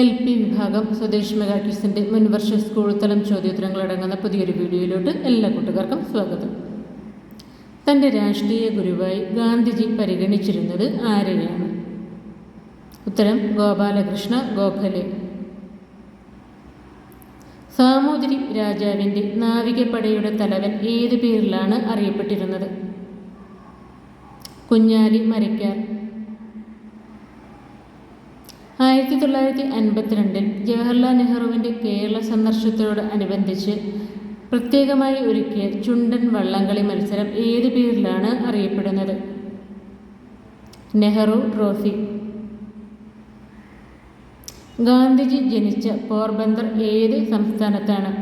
L P വിഭാഗം Swadesh mega മുൻവർഷ school തലം ചോദ്യോത്തരങ്ങളടങ്ങുന്ന പുതിയൊരു വീഡിയോയിലോട്ട് എല്ലാ കൂട്ടുകാർക്കും സ്വാഗതം. തന്റെ രാഷ്ട്രീയ ഗുരുവായി ഗാന്ധിജി പരിഗണിച്ചിരുന്നത് ആരെയാണ്? ഉത്തരം ഗോപാലകൃഷ്ണ ഗോഖലെ. സാമൂതിരി രാജാവിന്റെ നാവികപ്പടയുടെ തലവൻ ഏത് പേരിലാണ് അറിയപ്പെട്ടിരുന്നത്? കുഞ്ഞാലി മരയ്ക്കാർ ആയിരത്തി തൊള്ളായിരത്തി അൻപത്തിരണ്ടിൽ ജവഹർലാൽ നെഹ്റുവിന്റെ കേരള സന്ദർശനത്തോട് അനുബന്ധിച്ച് പ്രത്യേകമായി ഒരുക്കിയ ചുണ്ടൻ വള്ളംകളി മത്സരം ഏത് പേരിലാണ് അറിയപ്പെടുന്നത്? നെഹ്റു ട്രോഫി. ഗാന്ധിജി ജനിച്ച പോർബന്ദർ ഏത് സംസ്ഥാനത്താണ്?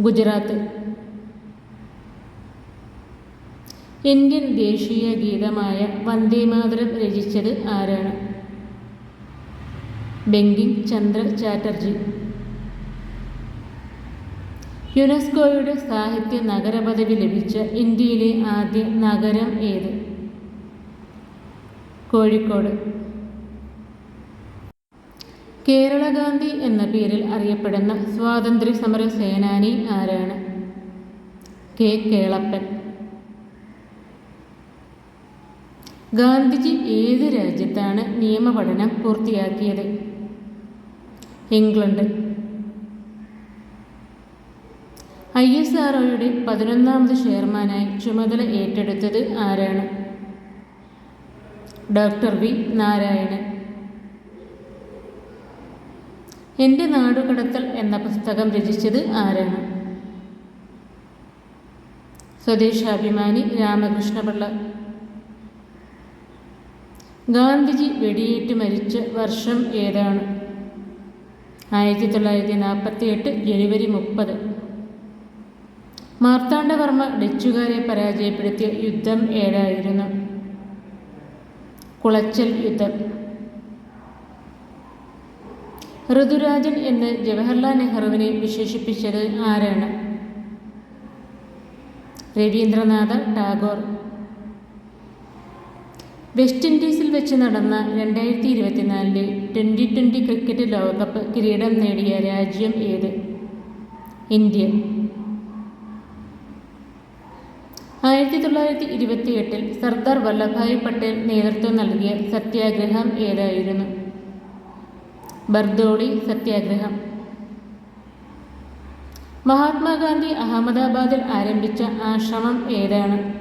ഗുജറാത്ത്. ഇന്ത്യൻ ദേശീയ ഗീതമായ വന്ദേമാതരം രചിച്ചത് ആരാണ്? ബെങ്കിം ചന്ദ്ര ചാറ്റർജി. യുനെസ്കോയുടെ സാഹിത്യ നഗര പദവി ലഭിച്ച ഇന്ത്യയിലെ ആദ്യ നഗരം ഏത്? കോഴിക്കോട്. കേരള ഗാന്ധി എന്ന പേരിൽ അറിയപ്പെടുന്ന സ്വാതന്ത്ര്യ സമര സേനാനി ആരാണ്? കെ. കേളപ്പൻ. ഗാന്ധിജി ഏത് രാജ്യത്താണ് നിയമപഠനം പൂർത്തിയാക്കിയത്? ഇംഗ്ലണ്ട്. ഐ എസ് ആർ ഒയുടെ പതിനൊന്നാമത് ചെയർമാനായി ചുമതല ഏറ്റെടുത്തത് ആരാണ്? Doctor V. നാരായണൻ. എന്റെ നാടുകടത്തൽ എന്ന പുസ്തകം രചിച്ചത് ആരാണ്? സ്വദേശാഭിമാനി രാമകൃഷ്ണപിള്ള. ഗാന്ധിജി വെടിയേറ്റ് മരിച്ച വർഷം ഏതാണ്? ആയിരത്തി തൊള്ളായിരത്തി നാൽപ്പത്തി എട്ട് ജനുവരി മുപ്പത്. മാർത്താണ്ഡവർമ്മ ഡച്ചുകാരെ പരാജയപ്പെടുത്തിയ യുദ്ധം ഏഴായിരുന്നു. കുളച്ചൽ യുദ്ധം. ഋതുരാജൻ എന്ന് ജവഹർലാൽ നെഹ്റുവിനെ വിശേഷിപ്പിച്ചത് ആരാണ്? രവീന്ദ്രനാഥ ടാഗോർ. വെസ്റ്റ് ഇൻഡീസിൽ വെച്ച് നടന്ന രണ്ടായിരത്തി ഇരുപത്തിനാലിലെ ട്വന്റി ട്വന്റി ക്രിക്കറ്റ് ലോകകപ്പ് കിരീടം നേടിയ രാജ്യം ഏത്? ഇന്ത്യ. ആയിരത്തി തൊള്ളായിരത്തി ഇരുപത്തിയെട്ടിൽ സർദാർ വല്ലഭായ് പട്ടേൽ നേതൃത്വം നൽകിയ സത്യാഗ്രഹം ഏതായിരുന്നു? ബർദോളി സത്യാഗ്രഹം. മഹാത്മാഗാന്ധി അഹമ്മദാബാദിൽ ആരംഭിച്ച ആശ്രമം ഏതാണ്?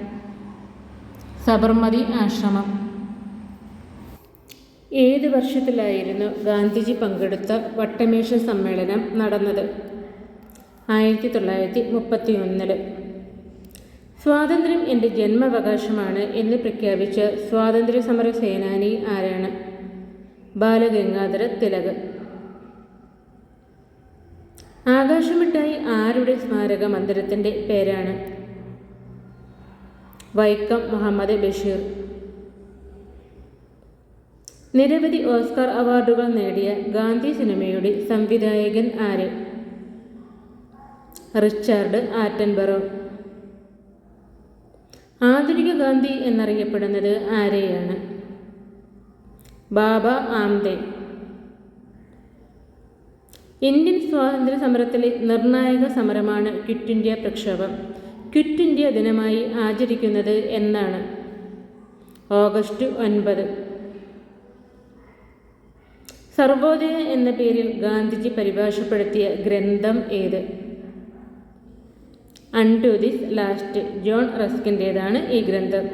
സബർമതി ആശ്രമം. ഏത് വർഷത്തിലായിരുന്നു ഗാന്ധിജി പങ്കെടുത്ത വട്ടമേശ സമ്മേളനം നടന്നത്. ആയിരത്തി തൊള്ളായിരത്തി മുപ്പത്തി ഒന്നിൽ സ്വാതന്ത്ര്യം എന്റെ ജന്മാവകാശമാണ് എന്ന് പ്രഖ്യാപിച്ച സ്വാതന്ത്ര്യ സമര സേനാനി ആരാണ്? ബാലഗംഗാധര തിലക്. ആകാശമിട്ടായി ആരുടെ സ്മാരക മന്ദിരത്തിന്റെ പേരാണ്? വൈക്കം മുഹമ്മദ് ബഷീർ. നിരവധി ഓസ്കാർ അവാർഡുകൾ നേടിയ ഗാന്ധി സിനിമയുടെ സംവിധായകൻ ആര്? Richard Attenborough. ആധുനിക ഗാന്ധി എന്നറിയപ്പെടുന്നത് ആരെയാണ്? ബാബ ആംദേ ഇന്ത്യൻ സ്വാതന്ത്ര്യ സമരത്തിലെ നിർണായക സമരമാണ് ക്വിറ്റ് ഇന്ത്യ പ്രക്ഷോഭം. ക്വിറ്റ് ഇന്ത്യ ദിനമായി ആചരിക്കുന്നത് എന്നാണ്. ഓഗസ്റ്റ് ഒൻപത്. സർവോദയ എന്ന പേരിൽ ഗാന്ധിജി പരിഭാഷപ്പെടുത്തിയ ഗ്രന്ഥം ഏത്? അൺടു ദിസ് ലാസ്റ്റ് ജോൺ റസ്കിന്റേതാണ് ഈ ഗ്രന്ഥം.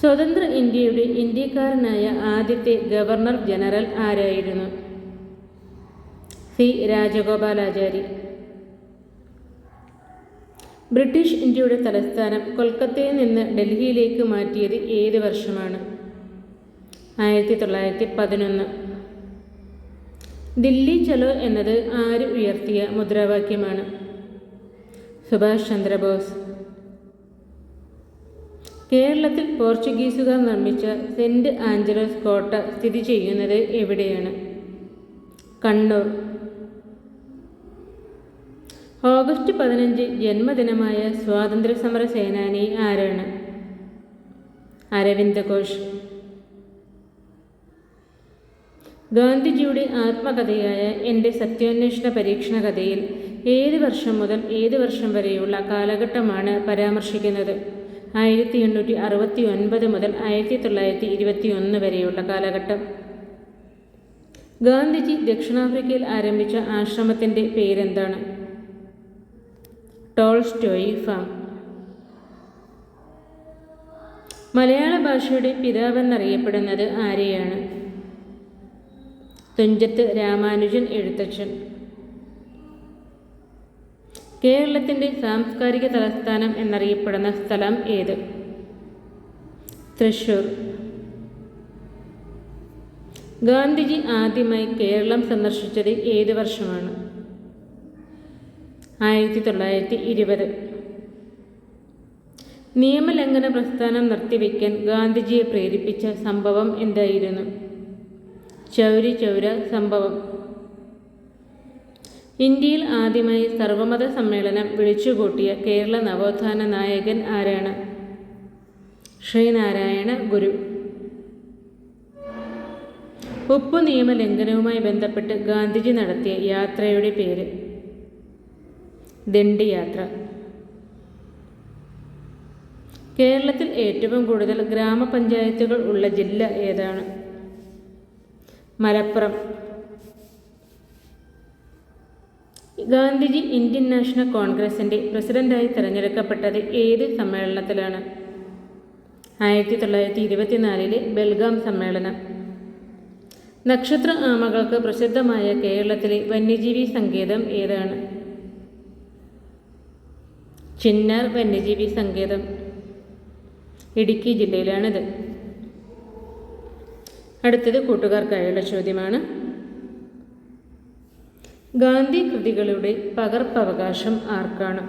സ്വതന്ത്ര ഇന്ത്യയുടെ ഇന്ത്യക്കാരനായ ആദ്യത്തെ ഗവർണർ ജനറൽ ആരായിരുന്നു? സി രാജഗോപാലാചാരി. ബ്രിട്ടീഷ് ഇന്ത്യയുടെ തലസ്ഥാനം കൊൽക്കത്തയിൽ നിന്ന് ഡൽഹിയിലേക്ക് മാറ്റിയത് ഏത് വർഷമാണ്. ആയിരത്തി തൊള്ളായിരത്തി പതിനൊന്ന് ദില്ലി ചലോ എന്നത് ആര് ഉയർത്തിയ മുദ്രാവാക്യമാണ്? സുഭാഷ് ചന്ദ്രബോസ്. കേരളത്തിൽ പോർച്ചുഗീസുകാർ നിർമ്മിച്ച സെന്റ് ആഞ്ചലോസ് കോട്ട സ്ഥിതി ചെയ്യുന്നത് എവിടെയാണ്? കണ്ണൂർ. ഓഗസ്റ്റ് പതിനഞ്ച് ജന്മദിനമായ സ്വാതന്ത്ര്യ സമര സേനാനി ആരാണ്? അരവിന്ദ് ഘോഷ്. ഗാന്ധിജിയുടെ ആത്മകഥയായ എന്റെ സത്യാന്വേഷണ പരീക്ഷണ കഥയിൽ ഏത് വർഷം മുതൽ ഏത് വർഷം വരെയുള്ള കാലഘട്ടമാണ് പരാമർശിക്കുന്നത്? ആയിരത്തി എണ്ണൂറ്റി അറുപത്തി ഒൻപത് മുതൽ ആയിരത്തി തൊള്ളായിരത്തി ഇരുപത്തി ഒന്ന് വരെയുള്ള കാലഘട്ടം. ഗാന്ധിജി ദക്ഷിണാഫ്രിക്കയിൽ ആരംഭിച്ച ആശ്രമത്തിന്റെ പേരെന്താണ്? ടോൾസ്റ്റോയി ഫാം മലയാള ഭാഷയുടെ പിതാവെന്നറിയപ്പെടുന്നത് ആരെയാണ്? തുഞ്ചത്ത് രാമാനുജൻ എഴുത്തച്ഛൻ. കേരളത്തിന്റെ സാംസ്കാരിക തലസ്ഥാനം എന്നറിയപ്പെടുന്ന സ്ഥലം ഏത്? തൃശൂർ ഗാന്ധിജി ആദ്യമായി കേരളം സന്ദർശിച്ചത് ഏത് വർഷമാണ്? ആയിരത്തി തൊള്ളായിരത്തി ഇരുപത് നിയമലംഘന പ്രസ്ഥാനം നിർത്തിവെക്കാൻ ഗാന്ധിജിയെ പ്രേരിപ്പിച്ച സംഭവം എന്തായിരുന്നു? ചൗരി ചൗര സംഭവം. ഇന്ത്യയിൽ ആദ്യമായി സർവമത സമ്മേളനം വിളിച്ചുകൂട്ടിയ കേരള നവോത്ഥാന നായകൻ ആരാണ്? ശ്രീനാരായണ ഗുരു. ഉപ്പു നിയമ ലംഘനവുമായി ബന്ധപ്പെട്ട് ഗാന്ധിജി നടത്തിയ യാത്രയുടെ പേര് ദണ്ഡി യാത്ര കേരളത്തിൽ ഏറ്റവും കൂടുതൽ ഗ്രാമപഞ്ചായത്തുകൾ ഉള്ള ജില്ല ഏതാണ്? മലപ്പുറം. ഗാന്ധിജി ഇന്ത്യൻ നാഷണൽ കോൺഗ്രസിന്റെ പ്രസിഡന്റായി തിരഞ്ഞെടുക്കപ്പെട്ടത് ഏത് സമ്മേളനത്തിലാണ്? ആയിരത്തി തൊള്ളായിരത്തി ഇരുപത്തിനാലിലെ ബെൽഗാം സമ്മേളനം. നക്ഷത്ര ആമകൾക്ക് പ്രസിദ്ധമായ കേരളത്തിലെ വന്യജീവി സങ്കേതം ഏതാണ്? ചിന്നാർ വന്യജീവി സങ്കേതം ഇടുക്കി ജില്ലയിലാണിത്. അടുത്തത് കൂട്ടുകാർക്കായുള്ള ചോദ്യമാണ്. ഗാന്ധി കൃതികളുടെ പകർപ്പവകാശം ആർക്കാണ്?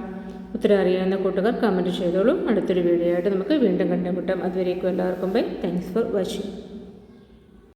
ഉത്തരം അറിയാവുന്ന കൂട്ടുകാർ കമന്റ് ചെയ്തോളൂ. അടുത്തൊരു വീഡിയോ ആയിട്ട് നമുക്ക് വീണ്ടും കണ്ടുമുട്ടാം. അതുവരേക്കും എല്ലാവർക്കും ബൈ താങ്ക്സ് ഫോർ വാച്ചിങ്